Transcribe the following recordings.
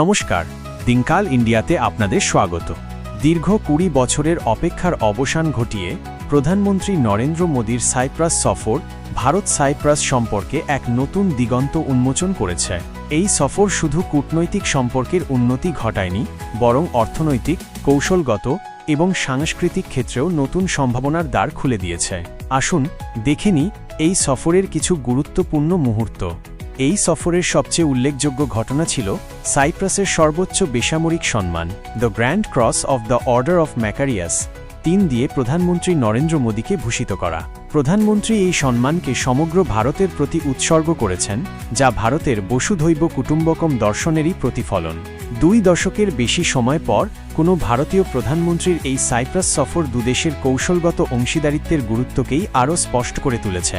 নমস্কার, দিনকাল ইন্ডিয়াতে আপনাদের স্বাগত। দীর্ঘ কুড়ি বছরের অপেক্ষার অবসান ঘটিয়ে প্রধানমন্ত্রী নরেন্দ্র মোদীর সাইপ্রাস সফর ভারত সাইপ্রাস সম্পর্কে এক নতুন দিগন্ত উন্মোচন করেছে। এই সফর শুধু কূটনৈতিক সম্পর্কের উন্নতি ঘটায়নি, বরং অর্থনৈতিক, কৌশলগত এবং সাংস্কৃতিক ক্ষেত্রেও নতুন সম্ভাবনার দ্বার খুলে দিয়েছে। আসুন দেখেনি এই সফরের কিছু গুরুত্বপূর্ণ মুহূর্ত। এই সফরের সবচেয়ে উল্লেখযোগ্য ঘটনা ছিল সাইপ্রাসের সর্বোচ্চ বেসামরিক সম্মান, the grand cross of the order of Makarios, তিন দিয়ে প্রধানমন্ত্রী নরেন্দ্র মোদীকে ভূষিত করা। প্রধানমন্ত্রী এই সম্মানকে সমগ্র ভারতের প্রতি উৎসর্গ করেছেন, যা ভারতের বসুধৈব কুটুম্বকম দর্শনেরই প্রতিফলন। দুই দশকের বেশি সময় পর, কোনো ভারতীয় প্রধানমন্ত্রীর এই সাইপ্রাস সফর দুদেশের কৌশলগত অংশীদারিত্বের গুরুত্বকেই আরও স্পষ্ট করে তুলেছে।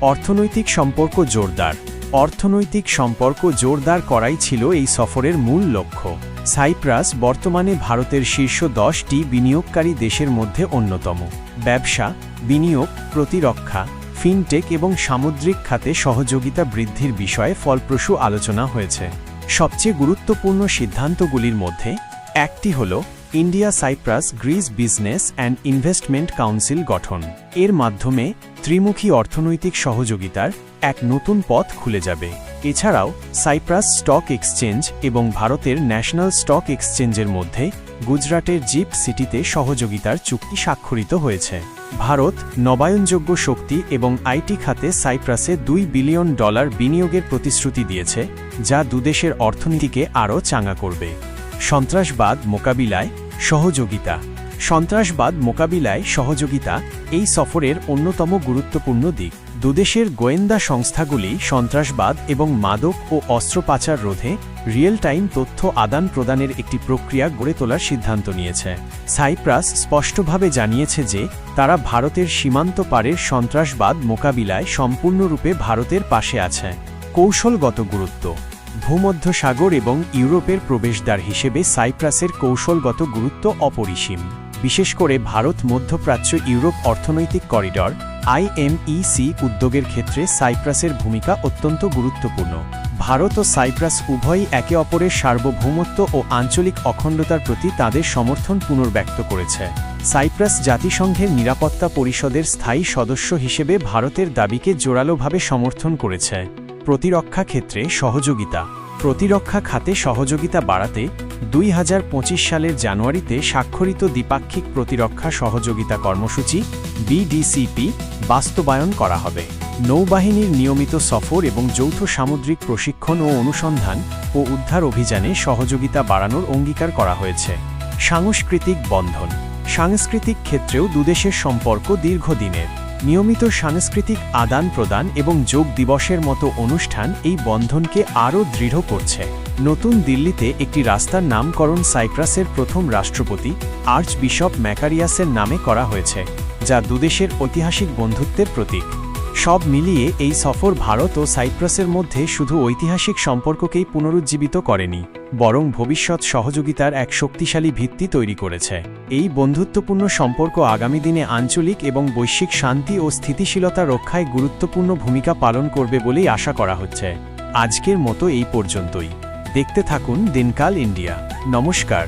অর্থনৈতিক সম্পর্ক জোরদার। অর্থনৈতিক সম্পর্ক জোরদার করাই ছিল এই সফরের মূল লক্ষ্য। সাইপ্রাস বর্তমানে ভারতের শীর্ষ দশটি বিনিয়োগকারী দেশের মধ্যে অন্যতম। ব্যবসা, বিনিয়োগ, প্রতিরক্ষা, ফিনটেক এবং সামুদ্রিক খাতে সহযোগিতা বৃদ্ধির বিষয়ে ফলপ্রসূ আলোচনা হয়েছে। সবচেয়ে গুরুত্বপূর্ণ সিদ্ধান্তগুলির মধ্যে একটি হল India Cyprus Greece business and investment council গঠন। এর মাধ্যমে ত্রিমুখী অর্থনৈতিক সহযোগিতার এক নতুন পথ খুলে যাবে। এছাড়াও, সাইপ্রাস স্টক এক্সচেঞ্জ এবং ভারতের ন্যাশনাল স্টক এক্সচেঞ্জের মধ্যে গুজরাটের জিপ সিটিতে সহযোগিতার চুক্তি স্বাক্ষরিত হয়েছে। ভারত নবায়নযোগ্য শক্তি এবং আইটি খাতে সাইপ্রাসে দুই বিলিয়ন ডলার বিনিয়োগের প্রতিশ্রুতি দিয়েছে, যা দুদেশের অর্থনীতিকে আরও চাঙা করবে। সন্ত্রাসবাদ মোকাবিলায় সহযোগিতা সন্ত্রাসবাদ মোকাবিলায় সহযোগিতা এই সফরের অন্যতম গুরুত্বপূর্ণ দিক। দুদেশের গোয়েন্দা সংস্থাগুলি সন্ত্রাসবাদ এবং মাদক ও অস্ত্র পাচার রোধে রিয়েল টাইম তথ্য আদান প্রদানের একটি প্রক্রিয়া গড়ে তোলার সিদ্ধান্ত নিয়েছে। সাইপ্রাস স্পষ্টভাবে জানিয়েছে যে, তারা ভারতের সীমান্ত পারের সন্ত্রাসবাদ মোকাবিলায় সম্পূর্ণরূপে ভারতের পাশে আছে। কৌশলগত গুরুত্ব। ভূমধ্যসাগর এবং ইউরোপের প্রবেশদ্বার হিসেবে সাইপ্রাসের কৌশলগত গুরুত্ব অপরিসীম। বিশেষ করে ভারত মধ্যপ্রাচ্য ইউরোপ অর্থনৈতিক করিডর আইএমইসি উদ্যোগের ক্ষেত্রে সাইপ্রাসের ভূমিকা অত্যন্ত গুরুত্বপূর্ণ। ভারত ও সাইপ্রাস উভয়ই একে অপরের সার্বভৌমত্ব ও আঞ্চলিক অখণ্ডতার প্রতি তাদের সমর্থন পুনর্ব্যক্ত করেছে। সাইপ্রাস জাতিসংঘের নিরাপত্তা পরিষদের স্থায়ী সদস্য হিসেবে ভারতের দাবিকে জোরালোভাবে সমর্থন করেছে। প্রতিরক্ষা ক্ষেত্রে সহযোগিতা। প্রতিরক্ষা খাতে সহযোগিতা বাড়াতে দুই হাজার পঁচিশ সালের জানুয়ারিতে স্বাক্ষরিত দ্বিপাক্ষিক প্রতিরক্ষা সহযোগিতা কর্মসূচি বিডিসিপি বাস্তবায়ন করা হবে। নৌবাহিনীর নিয়মিত সফর এবং যৌথ সামুদ্রিক প্রশিক্ষণ ও অনুসন্ধান ও উদ্ধার অভিযানে সহযোগিতা বাড়ানোর অঙ্গীকার করা হয়েছে। সাংস্কৃতিক বন্ধন। সাংস্কৃতিক ক্ষেত্রেও দুদেশের সম্পর্ক দীর্ঘদিনের। নিয়মিত সাংস্কৃতিক আদান প্রদান এবং যোগ দিবসের মতো অনুষ্ঠান এই বন্ধনকে আরও দৃঢ় করছে। নতুন দিল্লিতে একটি রাস্তার নামকরণ সাইপ্রাসের প্রথম রাষ্ট্রপতি আর্চ বিশপ ম্যাকারিয়াসের নামে করা হয়েছে, যা দুদেশের ঐতিহাসিক বন্ধুত্বের প্রতীক। সব মিলিয়ে এই সফর ভারত ও সাইপ্রাসের মধ্যে শুধু ঐতিহাসিক সম্পর্ককেই পুনরুজ্জীবিত করেনি বরং ভবিষ্যৎ সহযোগিতার এক শক্তিশালী ভিত্তি তৈরি করেছে। এই বন্ধুত্বপূর্ণ সম্পর্ক আগামী দিনে আঞ্চলিক এবং বৈশ্বিক শান্তি ও স্থিতিশীলতা রক্ষায় গুরুত্বপূর্ণ ভূমিকা পালন করবে বলেই আশা করা হচ্ছে। আজকের মতো এই পর্যন্তই। দেখতে থাকুন দিনকাল ইন্ডিয়া। নমস্কার।